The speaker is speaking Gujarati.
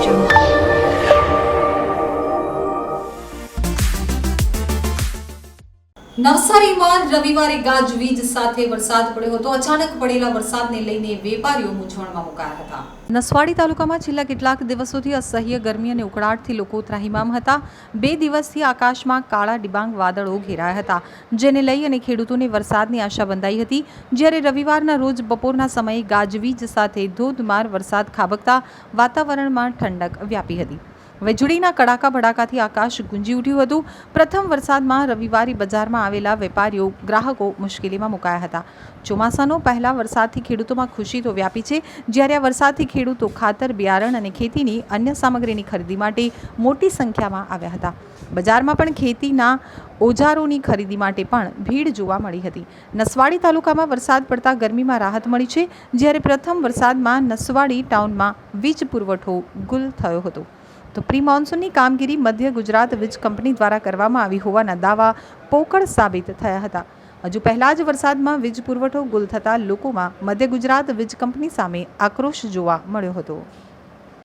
就。નવસારીમાં રવિવારે ગાજવીજ સાથે વરસાદ પડ્યો હતો. અચાનક પડેલા વરસાદને લઈને વેપારીઓ મૂંઝવણમાં મુકાયા હતા. નસવાડી તાલુકામાં છેલ્લા કેટલાક દિવસોથી અસહ્ય ગરમી અને ઉકળાટથી લોકો ત્રાહિમામ હતા. બે દિવસથી આકાશમાં કાળા ડિબાંગ વાદળો ઘેરાયા હતા, જેને લઈ અને ખેડૂતોને વરસાદની આશા બંધાઈ હતી. જ્યારે રવિવારના રોજ બપોરના સમયે ગાજવીજ સાથે ધોધમાર વરસાદ ખાબકતા વાતાવરણમાં ઠંડક વ્યાપી હતી. વીજળીના કડાકા ભડાકાથી આકાશ ગુંજી ઉઠ્યું હતું. પ્રથમ વરસાદમાં રવિવારે બજારમાં આવેલા વેપારીઓ, ગ્રાહકો મુશ્કેલીમાં મુકાયા હતા. ચોમાસાનો પહેલા વરસાદથી ખેડૂતોમાં ખુશી તો વ્યાપી છે. જ્યારે આ વરસાદથી ખેડૂતો ખાતર, બિયારણ અને ખેતીની અન્ય સામગ્રીની ખરીદી માટે મોટી સંખ્યામાં આવ્યા હતા. બજારમાં પણ ખેતીના ઓજારોની ખરીદી માટે પણ ભીડ જોવા મળી હતી. નસવાડી તાલુકામાં વરસાદ પડતા ગરમીમાં રાહત મળી છે. જ્યારે પ્રથમ વરસાદમાં નસવાડી ટાઉનમાં વીજ પુરવઠો ગુલ થયો હતો. તો પ્રી મોન્સૂનની કામગીરી મધ્ય ગુજરાત વીજ કંપની દ્વારા કરવામાં આવી હોવાના દાવા પોકળ સાબિત થયા હતા. હજુ પહેલા જ વરસાદમાં વીજ પુરવઠો ગુલ થતાં લોકોમાં મધ્ય ગુજરાત વીજ કંપની સામે આક્રોશ જોવા મળ્યો હતો.